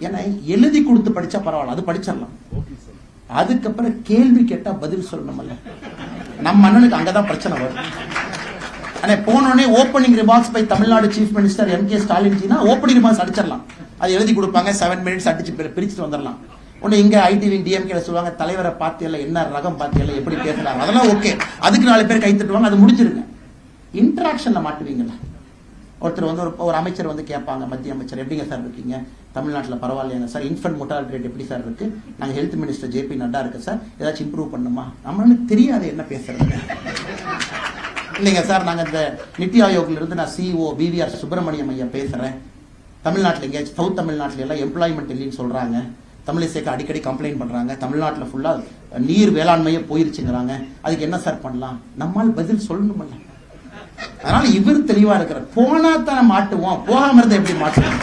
ஏன்னா எழுதி கொடுத்து படிச்சா பரவாயில்ல அது படிச்சிடலாம். அதுக்கப்புறம் கேள்வி கேட்டா பதில் சொல்லணும்ல. நம்ம அண்ணனுக்கு அங்கதான் பிரச்சனை வரும். ஆனா போனோடனே opening remarks by Tamil Nadu chief minister M K Stalin ஜினா ஓப்பனிங் ரிமார்க்ஸ் அடிச்சிடலாம். அது எழுதி கொடுப்பாங்க செவன் மினிட்ஸ் அடிச்சு பிரி- பிரிச்சுட்டு வந்துடலாம். ஒன்று இங்க ஐடிவி டிஎம்கே சொல்லுவாங்க தலைவரை பார்த்தியல்ல என்ன ரகம் பார்த்தியல்ல எப்படி பேசுறாங்க அதெல்லாம் ஓகே அதுக்கு நாலு பேர் கை தட்டுவாங்க அது முடிச்சிருங்க இன்டராக்ஷன்ல மாட்டுவீங்களா ஒருத்தர் வந்து ஒரு ஒரு அமைச்சர் வந்து கேட்பாங்க மத்திய அமைச்சர். எப்படிங்க சார் இருக்கீங்க? தமிழ்நாட்டில் பரவாயில்லையாங்க சார் இன்ஃபன்ட் மொட்டாலிட்டி ரேட் எப்படி சார் இருக்கு? நாங்கள் ஹெல்த் மினிஸ்டர் ஜேபி நட்டா இருக்கு சார். ஏதாச்சும் இம்ப்ரூவ் பண்ணுமா? நம்மளுக்கு தெரியாது என்ன பேசுறது. இல்லைங்க சார் நாங்கள் இந்த நித்தி ஆயோக்ல இருந்து நான் சிஓ பிவிஆர் சுப்பிரமணியம் ஐயா பேசுறேன். தமிழ்நாட்டில் எங்கேயாச்சும் சவுத் தமிழ்நாட்டில எல்லாம் எம்ப்ளாய்மெண்ட் இல்லைன்னு சொல்றாங்க. தமிழிசைக்கு அடிக்கடி கம்ப்ளைண்ட் பண்றாங்க. தமிழ்நாட்டில் ஃபுல்லாக நீர் வேளாண்மையே போயிருச்சுங்கிறாங்க. அதுக்கு என்ன சார் பண்ணலாம்? நம்மால் பதில் சொல்லணுமில்ல. அதனால இவர் தெளிவா இருக்கிறார். போனா தான் மாட்டுவோம் போகாம இருந்தா எப்படி மாட்டுவோம்?